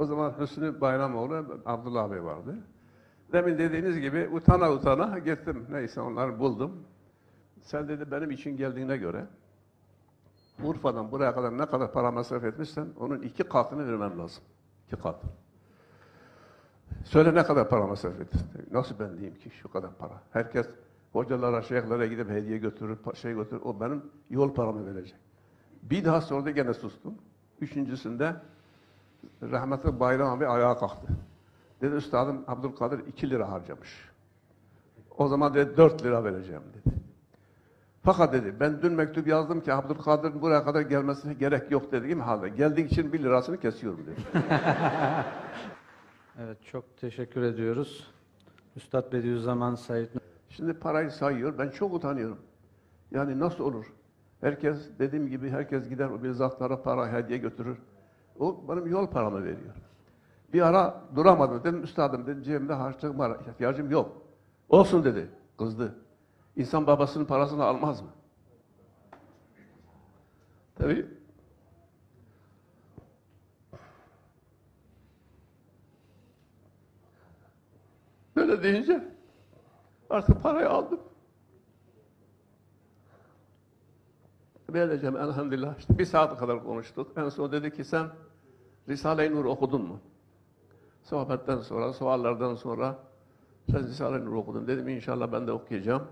O zaman Hüsnü Bayramoğlu, Abdullah Bey vardı. Demin dediğiniz gibi utana utana gittim. Neyse onları buldum. Sen dedi benim için geldiğine göre Urfa'dan buraya kadar ne kadar para masraf etmişsen onun iki katını vermem lazım. İki kat. Söyle ne kadar para masraf ettin? Nasıl ben diyeyim ki şu kadar para? Herkes hocalara, şeyhlere gidip hediye götürür, şey götürür. O benim yol paramı verecek. Bir daha sordu gene sustum. Üçüncüsünde rahmetli Bayram abi ayağa kalktı. Dedi üstadım Abdülkadir iki lira harcamış. O zaman dedi dört lira vereceğim dedi. Fakat dedi ben dün mektup yazdım ki Abdülkadir'in buraya kadar gelmesine gerek yok dediğim halde geldiği için bir lirasını kesiyorum dedi. Evet çok teşekkür ediyoruz. Üstad Bediüzzaman Said Şimdi parayı sayıyor. Ben çok utanıyorum. Yani nasıl olur? Herkes dediğim gibi herkes gider o bir zatlara para hediye götürür. O benim yol paramı veriyor. Bir ara duramadım. Dedim üstadım dedim cebimde harçlığım var. ihtiyacım yok. Olsun dedi. Kızdı. İnsan babasının parasını almaz mı? Tabii. Böyle deyince artık parayı aldım. Vereceğim elhamdülillah. İşte bir saat kadar konuştuk. En son dedi ki sen Risale-i Nur okudun mu? Sohbetten sonra, suallardan sonra sen Risale-i Nur okudun. Dedim inşallah ben de okuyacağım.